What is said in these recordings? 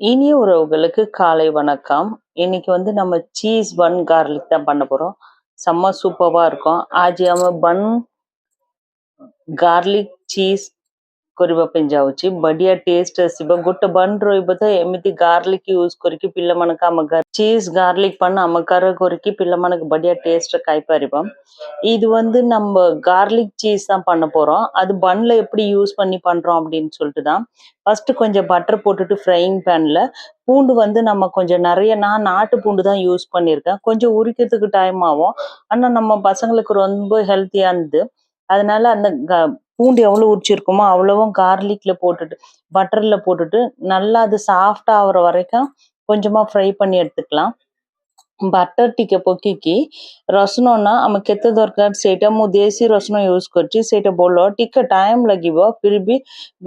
இனிய உறவுகளுக்கு காலை வணக்கம். இன்னைக்கு வந்து நம்ம சீஸ் பன் கார்லிக் தான் பண்ண போறோம். செம்ம சூப்பராக இருக்கும். ஆஜியாம பன் கார்லிக் சீஸ் କରିବା ପାଇଁ ଯାଉଛି ବଢିଆ ଟେଷ୍ଟ ଆସିବ ଗୋଟେ ବନ ରହିବ ତ ଏମିତି ଗାର୍ଲିକ ୟୁଜ କରିକି ପିଲାମାନଙ୍କୁ ଆମ ଚିଜ ଗାର୍ଲିକ பண்ண ଆମ ଘରେ କରିକି ପିଲାମାନଙ୍କୁ ବଢିଆ ଟେଷ୍ଟ ଖାଇପାରିବ இது வந்து நம்ம கார்லிக் சீஸ் தான் பண்ண போறோம் அது பன்ல எப்படி யூஸ் பண்ணி பண்றோம் அப்படின்னு சொல்லிட்டு தான் ஃபர்ஸ்ட் கொஞ்சம் பட்டர் போட்டுட்டு ஃப்ரைங் பேன்ல பூண்டு வந்து நம்ம கொஞ்சம் நிறைய நான் நாட்டு பூண்டு தான் யூஸ் பண்ணியிருக்கேன் கொஞ்சம் உரிக்கிறதுக்கு டைம் ஆகும் ஆனா நம்ம பசங்களுக்கு ரொம்ப ஹெல்த்தியானது அதனால அந்த க- பூண்டு எவ்வளவு உரிச்சிருக்கோமோ அவ்வளவும் கார்லிக்ல போட்டுட்டு பட்டர்ல போட்டுட்டு நல்லா அது சாஃப்ட் ஆகுற வரைக்கும் கொஞ்சமா ஃப்ரை பண்ணி எடுத்துக்கலாம் ବଟର ଟିକେ ପକେଇକି ରସୁଣ ନା ଆମେ କେତେ ଦରକାର ସେଇଟା ମୁଁ ଦେଶୀ ରସୁଣ ୟୁଜ କରିଛି ସେଇଟା ଭଲ ଟିକେ ଟାଇମ ଲାଗିବ ଫିର ବି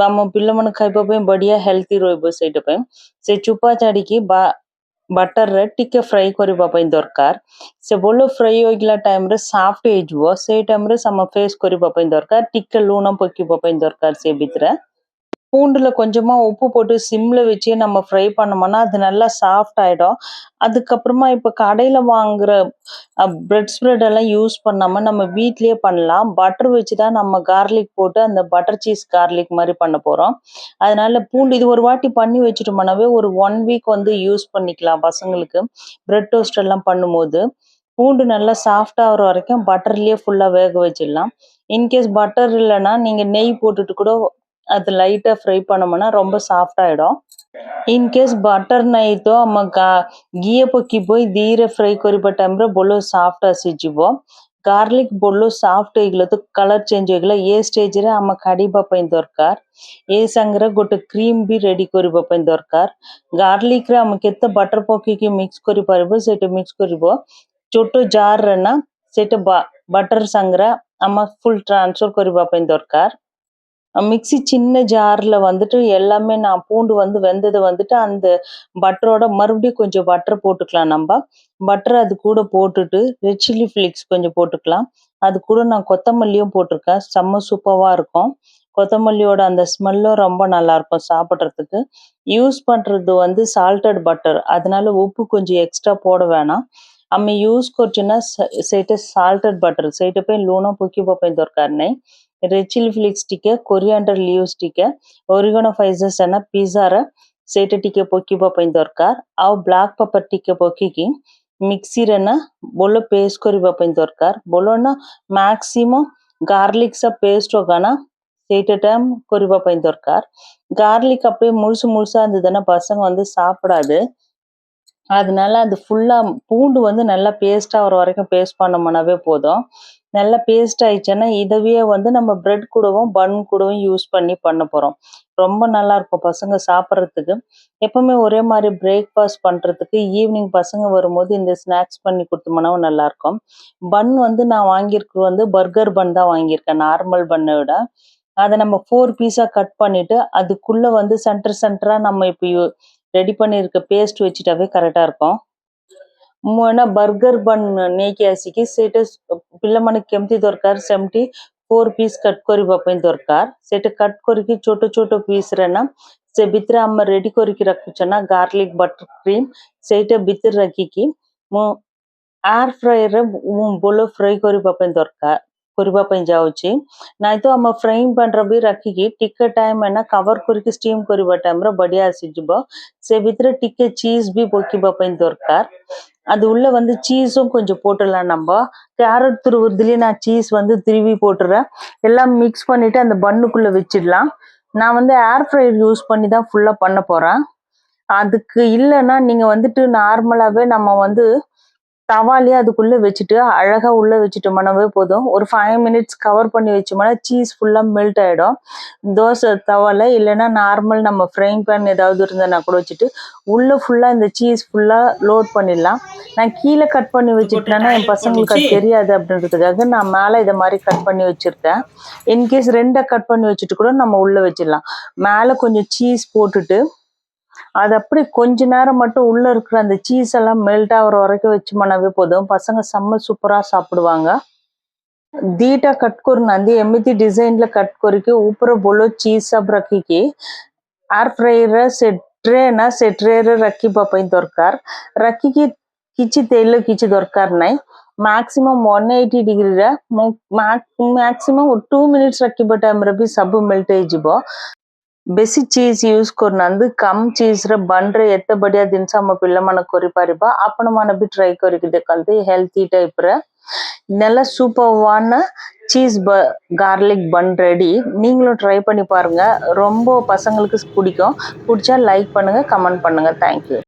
ଆମ ପିଲାମାନେ ଖାଇବା ପାଇଁ ବଢିଆ ହେଲ୍ଦି ରହିବ ସେଇଟା ପାଇଁ ସେ ଚୋପା ଛାଡିକି ବା ବଟରରେ ଟିକେ ଫ୍ରାଏ କରିବା ପାଇଁ ଦରକାର ସେ ଭଲ ଫ୍ରାଏ ହୋଇଗଲା ଟାଇମରେ ସାଫ୍ଟ ହେଇଯିବ ସେଇ ଟାଇମରେ ଆମେ ଫେସ୍ କରିବା ପାଇଁ ଦରକାର ଟିକେ ଲୁଣ ପକେଇବା ପାଇଁ ଦରକାର ସେ ଭିତରେ பூண்டில் கொஞ்சமாக உப்பு போட்டு சிம்மில் வச்சு நம்ம ஃப்ரை பண்ணோம்னா அது நல்லா சாஃப்ட் ஆகிடும் அதுக்கப்புறமா இப்போ கடையில் வாங்குற பிரெட் ஸ்ப்ரெட் எல்லாம் யூஸ் பண்ணாமல் நம்ம வீட்லேயே பண்ணலாம். பட்டர் வச்சு தான் நம்ம கார்லிக் போட்டு அந்த பட்டர் சீஸ் கார்லிக் மாதிரி பண்ண போகிறோம் அதனால பூண்டு இது ஒரு வாட்டி பண்ணி வச்சுட்டோம்னாவே ஒரு ஒன் வீக் வந்து யூஸ் பண்ணிக்கலாம் பசங்களுக்கு. பிரெட் டோஸ்ட் எல்லாம் பண்ணும்போது பூண்டு நல்லா சாஃப்ட் வரைக்கும் பட்டர்லேயே ஃபுல்லாக வேக வச்சிடலாம். இன்கேஸ் பட்டர் இல்லைன்னா நீங்கள் நெய் போட்டுட்டு கூட அது லைட்டாக ஃப்ரை பண்ணோம்னா ரொம்ப సాఫ్ట్ఆయిடும் ఇన్కేస్ బటర్ నైతో అమ్మక గీయ పొక్కిపోయి ధీర ఫ్రై కొరిప టైమ్లో బొల్లు సాఫ్ట్ ಹಸಿଯିବ ಗಾರ್ಲಿಕ್ ಬೊಲ್ಲು ಸಾಫ್ಟ್ ಈಗ್ಲತ್ತು ಕಲರ್ ಚೇಂಜ್ ಹೋಗಿಲ್ಲ ಏ ಸ್ಟೇಜ್ ರೇ ಅಮ್ಮ ಕಡಿಬ ಪೈನ್ ದೊರ್ಕಾರ್ ಏ ಸಂಗ್ರ ಗೊಟ್ಟು ಕ್ರೀಮ್ ಬಿ ರೆಡಿ ಕರಿಬ ಪೈನ್ ದೊರ್ಕಾರ್ ಗಾರ್ಲಿಕ್ ರೇ ಅಮ್ಮ ಕೆತ್ತ ಬಟರ್ ಪೊಕ್ಕಿಗೆ ಮಿಕ್ಸ್ ಕೊರಿ ಪಾರಿಬ ಸೇಟ ಮಿಕ್ಸ್ ಕೊರಿಬ ಚೊಟ್ಟು ಜಾರ್ ರನ್ನ ಸೇಟ ಬಟರ್ ಸಂಗ್ರ ಅಮ್ಮ ಫುಲ್ ಟ್ರಾನ್ಸ್ಫರ್ ಕರಿಬ ಪೈನ್ ದೊರ್ಕಾರ್ மிக்சி சின்ன ஜாரில் வந்துட்டு எல்லாமே நான் பூண்டு வந்து வெந்ததை வந்துட்டு அந்த பட்டரோட மறுபடியும் கொஞ்சம் பட்டர் போட்டுக்கலாம் நம்ம. பட்டர் அது கூட போட்டுட்டு ரெட் சில்லி ஃப்ளிக்ஸ் கொஞ்சம் போட்டுக்கலாம். அது கூட நான் கொத்தமல்லியும் போட்டிருக்கேன். செம்ம சூப்பராக இருக்கும். கொத்தமல்லியோட அந்த ஸ்மெல்லும் ரொம்ப நல்லா இருக்கும் சாப்பிட்றதுக்கு. யூஸ் பண்ணுறது வந்து சால்டட் பட்டர். அதனால உப்பு கொஞ்சம் எக்ஸ்ட்ரா போட வேணாம். আমি ইউজ করছি না সেটা பட்டர். বাটার போய் லூனாக লোনা பார்ப்பேன் পাই দরকার নেই ರೆಚಿಲ್ ಫ್ಲಿಕ್ಸ್ಟಿಕೆ ಕೊರಿಯಾಂಡರ್ ಲೀವ್ಸ್ಟಿಕೆ ಒರಿಗನೋ ಫೈಸಸ್ ಅನ್ನ ಪಿಜ್ಜಾರ ಸೇಟ ಟಿಕೆ ಪೊಕ್ಕಿಬ ಪೈನ್ ದರ್ಕಾರ್ ಅವು ಬ್ಲಾಕ್ ಪೆಪರ್ ಟಿಕೆ ಪೊಕ್ಕಿಗಿ ಮಿಕ್ಸಿರನ್ನ ಬೊಲ್ಲ ಪೇಸ್ಟ್ ಕೊರಿಬ ಪೈನ್ ದರ್ಕಾರ್ ಬೊಲ್ಲನ ಮ್ಯಾಕ್ಸಿಮಮ್ ಗಾರ್ಲಿಕ್ಸ್ ಪೇಸ್ಟ್ ಒಗನ சேட்ட டைம் குறிப்பா பயன் தோற்கார் கார்லிக் அப்படியே முழுசு முழுசா இருந்ததுன்னா பசங்க வந்து சாப்பிடாது அதனால அது ஃபுல்லா பூண்டு வந்து நல்லா பேஸ்டா வர வரைக்கும் பேஸ்ட் பண்ணோம்னாவே போதும் நல்லா பேஸ்ட் ஆயிடுச்சுன்னா இதவே வந்து நம்ம பிரெட் கூடவும் பன் கூடவும் யூஸ் பண்ணி பண்ண போகிறோம் ரொம்ப நல்லா இருக்கும் பசங்க சாப்பிட்றதுக்கு. எப்பவுமே ஒரே மாதிரி பிரேக்ஃபாஸ்ட் பண்றதுக்கு ஈவினிங் பசங்க வரும்போது இந்த ஸ்நாக்ஸ் பண்ணி கொடுத்தோம்னாவும் நல்லாயிருக்கும் பன் வந்து நான் வாங்கியிருக்க வந்து பர்கர் பன் தான் வாங்கியிருக்கேன் நார்மல் பண்ணை விட. அதை நம்ம ஃபோர் பீஸாக கட் பண்ணிட்டு அதுக்குள்ளே வந்து சென்டர் சென்டராக நம்ம இப்போ ரெடி பண்ணியிருக்க பேஸ்ட் வச்சுட்டாவே கரெக்டாக இருக்கும். बर्गर బర్గర్ బన్ నేకేసికి సెట పిల్లమనకి కెమ్తి దొరకర్ సెమ్టి फोर पीस कट करने दरकार। से कट करके छोट छोट पीस रेना से भितर आम रेडी करके रखुचना गार्लिक बटर क्रीम। से भितर रखिकी मु एयर फ्रायर बोलो फ्राई करने दरकार तो आम फ्राइंग पैन भी रखिकी टिके टाइम है कवर करके स्टीम करने टाइम बढ़िया आसीज से भितर टिके चीज़ भी पकड़ दरकार। அது உள்ளே வந்து சீஸும் கொஞ்சம் போட்டுடலாம் நம்ம. கேரட் துருவுறதுலேயே நான் சீஸ் வந்து திருவி போட்டுறேன். எல்லாம் மிக்ஸ் பண்ணிவிட்டு அந்த பண்ணுக்குள்ளே வச்சிடலாம். நான் வந்து ஏர் ஃப்ரையர் யூஸ் பண்ணி தான் ஃபுல்லாக பண்ண போகிறேன் அதுக்கு இல்லைன்னா நீங்கள் வந்துட்டு நார்மலாகவே நம்ம வந்து தவாலே அதுக்குள்ள வச்சுட்டு அழகா உள்ள வச்சுட்டோம்னாவே போதும். ஒரு ஃபைவ் மினிட்ஸ் கவர் பண்ணி வச்சோம்னா சீஸ் ஃபுல்லா மெல்ட் ஆயிடும். தோசை தவால இல்லைன்னா நார்மல் நம்ம ஃப்ரைங் பேன் ஏதாவது இருந்ததுன்னா கூட வச்சுட்டு உள்ள ஃபுல்லா இந்த சீஸ் ஃபுல்லா லோட் பண்ணிடலாம். நான் கீழே கட் பண்ணி வச்சுட்டேன்னா என் பசங்களுக்கு அது தெரியாது அப்படின்றதுக்காக நான் மேலே இதை மாதிரி கட் பண்ணி வச்சிருக்கேன். இன்கேஸ் ரெண்டை கட் பண்ணி வச்சுட்டு கூட நம்ம உள்ள வச்சிடலாம். மேலே கொஞ்சம் சீஸ் போட்டுட்டு அது அப்படி கொஞ்ச நேரம் மட்டும் உள்ள இருக்கிற அந்த சீஸ் எல்லாம் மெல்ட் ஆகுற வரைக்கும் வச்சோம்னாவே போதும் பசங்க செம்ம சூப்பரா சாப்பிடுவாங்க ଦିଟା କଟ୍ କରୁନାହାନ୍ତି ଏମିତି ଡିଜାଇନରେ କଟ୍ କରିକି ଉପରେ ଭଲ ଚିଜ୍ ସବୁ ରଖିକି ଏୟାର ଫ୍ରାଏରେ ସେ ଟ୍ରେ ନା ସେ ଟ୍ରେରେ ରଖିବା ପାଇଁ ଦରକାର ରଖିକି କିଛି ତେଲ କିଛି ଦରକାର ନାହିଁ maximum one eighty ଡିଗ୍ରୀରେ maximum to minutes ରଖିବା బెసి சீஸ் யூஸ் కొరినందు கம் ಚೀಸ್ பன்ற எத்தபடியா ಎತ್ತ ಬಡಿಯ ದಿನಸ ಮ ಪಿಲ್ಲ ಮನ ಕೊರಿ ಪರಿಬ ಆಪಣ ಮನ ಬಿ ಟ್ರೈ ಕೊರಿಕ್ நல்ல சூப்பர்வான சீஸ் ப கார்லிக் பன் ரெடி நீங்களும் ட்ரை பண்ணி பாருங்க. ரொம்ப பசங்களுக்கு பிடிக்கும். பிடிச்சா லைக் பண்ணுங்க கமெண்ட் பண்ணுங்கள் தேங்க்யூ